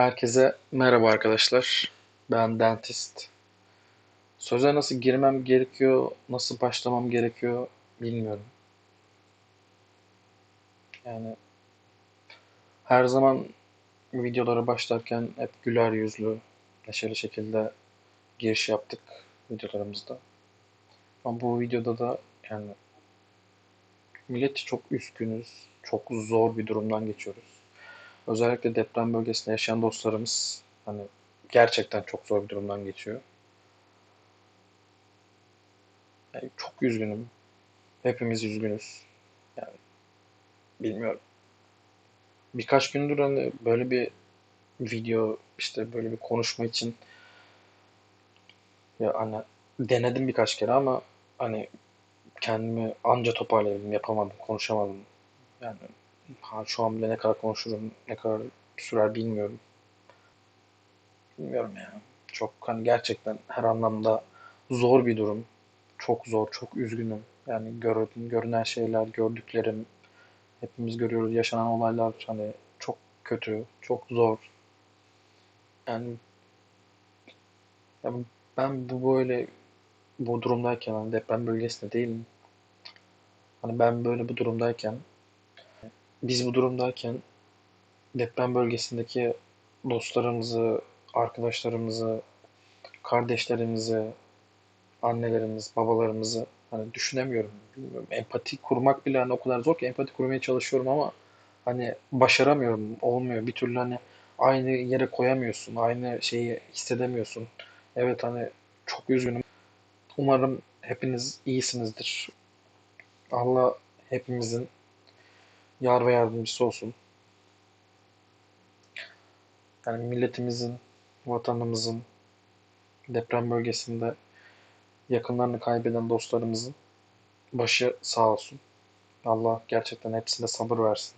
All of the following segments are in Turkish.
Herkese merhaba arkadaşlar. Ben dentist. Söze nasıl girmem gerekiyor, nasıl başlamam gerekiyor bilmiyorum. Yani her zaman videolara başlarken hep güler yüzlü, neşeli şekilde giriş yaptık videolarımızda. Ama bu videoda da yani millet çok üzgünüz, çok zor bir durumdan geçiyoruz. Özellikle deprem bölgesinde yaşayan dostlarımız hani gerçekten çok zor bir durumdan geçiyor. Yani çok üzgünüm. Hepimiz üzgünüz. Yani bilmiyorum. Birkaç gündür hani böyle bir video işte böyle bir konuşma için ya hani denedim birkaç kere ama hani kendimi anca toparlayabildim, yapamadım, konuşamadım. Yani ha, şu an bile ne kadar konuşurum, ne kadar sürer bilmiyorum. Bilmiyorum ya. Çok hani gerçekten her anlamda zor bir durum. Çok zor, çok üzgünüm. Yani gör, görünen şeyler, gördüklerim, hepimiz görüyoruz yaşanan olaylar hani çok kötü, çok zor. Yani ya ben bu böyle bu durumdayken hani deprem bölgesinde değilim. Hani ben böyle bu durumdayken, biz bu durumdayken deprem bölgesindeki dostlarımızı, arkadaşlarımızı, kardeşlerimizi, annelerimiz, babalarımızı hani düşünemiyorum. Bilmiyorum. Empati kurmak bile hani o kadar zor ki empati kurmaya çalışıyorum ama hani başaramıyorum. Olmuyor. Bir türlü hani aynı yere koyamıyorsun. Aynı şeyi hissedemiyorsun. Evet hani çok üzgünüm. Umarım hepiniz iyisinizdir. Allah hepimizin yar ve yardımcısı olsun. Yani milletimizin, vatanımızın deprem bölgesinde yakınlarını kaybeden dostlarımızın başı sağ olsun. Allah gerçekten hepsine sabır versin.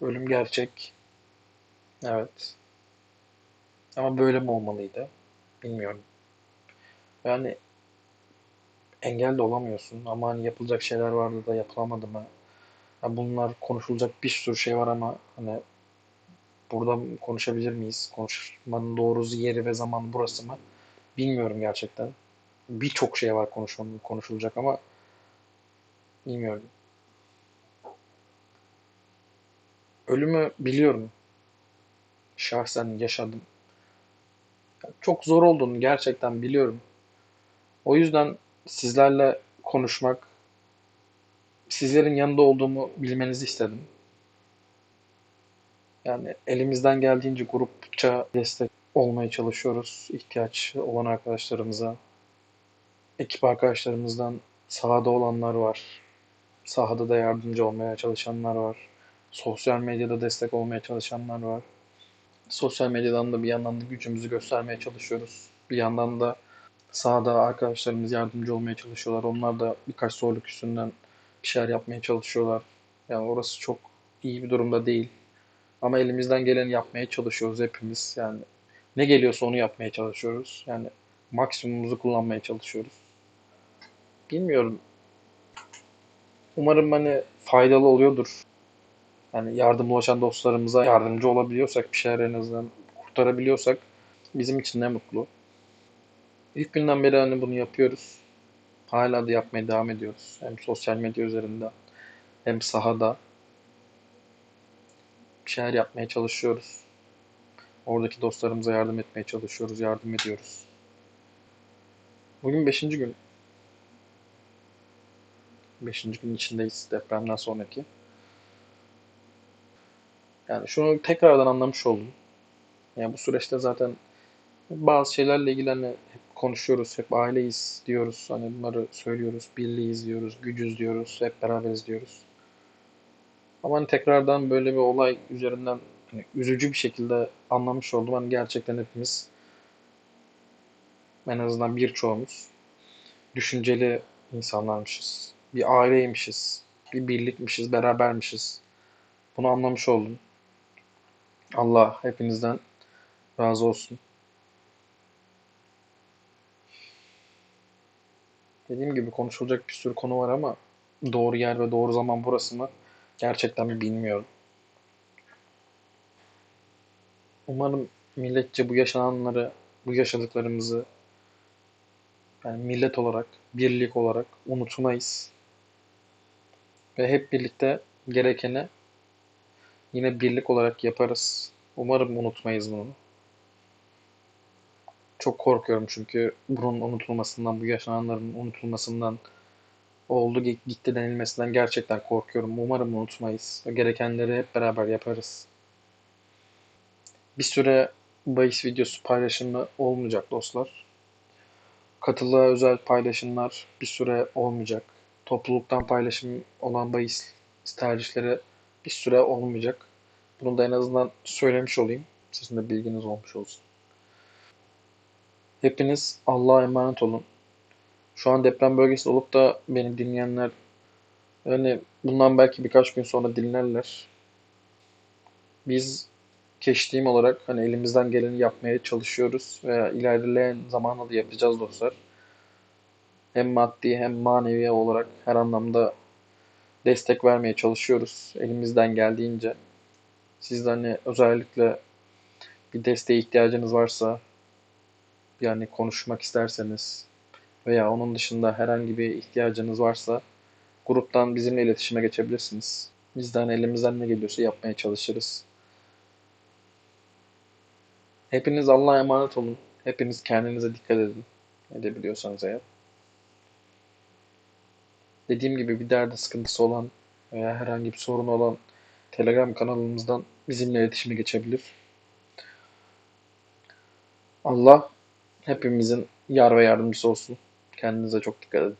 Ölüm gerçek. Evet. Ama böyle mi olmalıydı? Bilmiyorum. Yani engel de olamıyorsun ama hani yapılacak şeyler vardı da yapılamadı mı? Ya bunlar konuşulacak bir sürü şey var ama hani burada konuşabilir miyiz? Konuşmanın doğru yeri ve zaman burası mı? Bilmiyorum gerçekten. Birçok şey var konuşulacak, konuşulacak ama bilmiyorum. Ölümü biliyorum. Şahsen yaşadım. Çok zor olduğunu gerçekten biliyorum. O yüzden sizlerle konuşmak, sizlerin yanında olduğumu bilmenizi istedim. Yani elimizden geldiğince grupça destek olmaya çalışıyoruz ihtiyaç olan arkadaşlarımıza. Ekip arkadaşlarımızdan sahada olanlar var. Sahada da yardımcı olmaya çalışanlar var. Sosyal medyada destek olmaya çalışanlar var. Sosyal medyadan da bir yandan da gücümüzü göstermeye çalışıyoruz. Bir yandan da sahada arkadaşlarımız yardımcı olmaya çalışıyorlar. Onlar da birkaç zorluk üstünden bir şeyler yapmaya çalışıyorlar. Yani orası çok iyi bir durumda değil. Ama elimizden geleni yapmaya çalışıyoruz hepimiz. Yani ne geliyorsa onu yapmaya çalışıyoruz. Yani maksimumumuzu kullanmaya çalışıyoruz. Bilmiyorum. Umarım hani faydalı oluyordur. Yani yardım ulaşan dostlarımıza yardımcı olabiliyorsak, bir şeyler en azından kurtarabiliyorsak bizim için ne mutlu. İlk günden beri hani bunu yapıyoruz. Hala da yapmaya devam ediyoruz. Hem sosyal medya üzerinde hem sahada bir şeyler yapmaya çalışıyoruz. Oradaki dostlarımıza yardım etmeye çalışıyoruz, yardım ediyoruz. Bugün beşinci gün. Beşinci gün içindeyiz depremden sonraki. Yani şunu tekrardan anlamış oldum. Yani bu süreçte zaten bazı şeylerle ilgili hani hep konuşuyoruz, hep aileyiz diyoruz. Hani bunları söylüyoruz, birliğiz diyoruz, gücüz diyoruz, hep beraberiz diyoruz. Ama hani tekrardan böyle bir olay üzerinden hani üzücü bir şekilde anlamış oldum. Hani gerçekten hepimiz en azından birçoğumuz düşünceli insanlarmışız. Bir aileymişiz, bir birlikmişiz, berabermişiz. Bunu anlamış oldum. Allah hepinizden razı olsun. Dediğim gibi konuşulacak bir sürü konu var ama doğru yer ve doğru zaman burası mı? Gerçekten bilmiyorum. Umarım milletçe bu yaşananları, bu yaşadıklarımızı yani millet olarak, birlik olarak unutmayız. Ve hep birlikte gerekeni yine birlik olarak yaparız. Umarım unutmayız bunu. Çok korkuyorum çünkü bunun unutulmasından, bu yaşananların unutulmasından, oldu gitti denilmesinden gerçekten korkuyorum. Umarım unutmayız. Gerekenleri hep beraber yaparız. Bir süre bahis videosu paylaşımı olmayacak dostlar. Katılığa özel paylaşımlar bir süre olmayacak. Topluluktan paylaşım olan bahis tercihleri bir süre olmayacak. Bunu da en azından söylemiş olayım. Sizin de bilginiz olmuş olsun. Hepiniz Allah'a emanet olun. Şu an deprem bölgesinde olup da beni dinleyenler yani bundan belki birkaç gün sonra dinlerler. Biz keştiğim olarak hani elimizden geleni yapmaya çalışıyoruz ve ilerleyen zamanla da yapacağız dostlar. Hem maddi hem manevi olarak her anlamda destek vermeye çalışıyoruz elimizden geldiğince. Siz de hani özellikle bir desteğe ihtiyacınız varsa yani konuşmak isterseniz veya onun dışında herhangi bir ihtiyacınız varsa gruptan bizimle iletişime geçebilirsiniz. Bizden elimizden ne geliyorsa yapmaya çalışırız. Hepiniz Allah'a emanet olun. Hepiniz kendinize dikkat edin. Edebiliyorsanız eğer. Dediğim gibi bir derdi sıkıntısı olan veya herhangi bir sorunu olan Telegram kanalımızdan bizimle iletişime geçebilir. Allah hepimizin yar ve yardımcısı olsun. Kendinize çok dikkat edin.